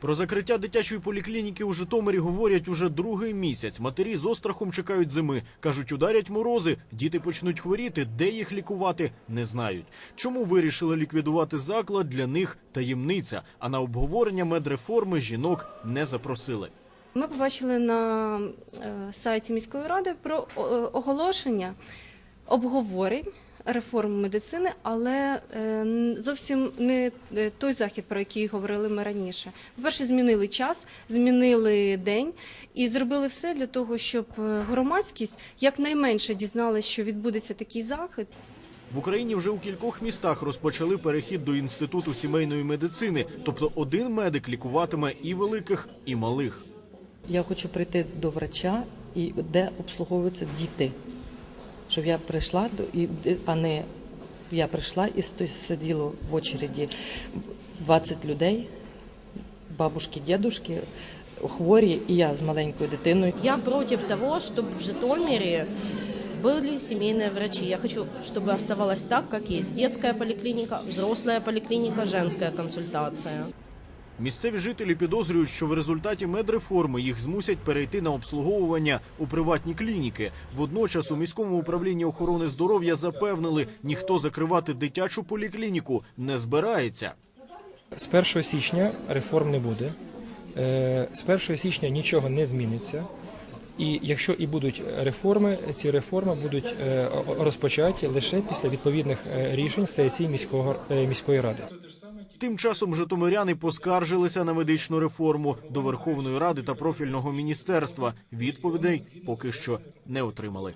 Про закриття дитячої поліклініки у Житомирі говорять уже другий місяць. Матері з острахом чекають зими. кажуть, ударять морози, діти почнуть хворіти. Де їх лікувати, не знають. Чому вирішили ліквідувати заклад? Для них таємниця. А на обговорення медреформи жінок не запросили. Ми побачили на е, сайті міської ради про е, оголошення обговорень реформ медицини, але е, зовсім не е, той захід, про який говорили ми раніше. По-перше, змінили час, змінили день і зробили все для того, щоб е, громадськість якнайменше дізналась, що відбудеться такий захід. В Україні вже у кількох містах розпочали перехід до інституту сімейної медицини. Тобто один медик лікуватиме і великих, і малих. Я хочу прийти до врача, і де обслуговуються діти Щоб я прийшла до і а не я прийшла і сто- сиділо в очереді 20 людей, бабушки, дідушки, хворі, і я з маленькою дитиною. Я против того, чтобы в Житомире были семейные врачи. Я хочу, чтобы оставалось так, как есть. Детская поликлиника, взрослая поликлиника, женская консультация. Місцеві жителі підозрюють, що в результаті медреформи їх змусять перейти на обслуговування у приватні клініки. Водночас у міському управлінні охорони здоров'я запевнили, ніхто закривати дитячу поліклініку не збирається. З 1 січня реформ не буде. Е, З 1 січня нічого не зміниться. І якщо і будуть реформи, ці реформи будуть е, розпочаті лише після відповідних е, рішень сесії міського міської ради. Тим часом житомиряни поскаржилися на медичну реформу до Верховної Ради та профільного міністерства. Відповідей поки що не отримали.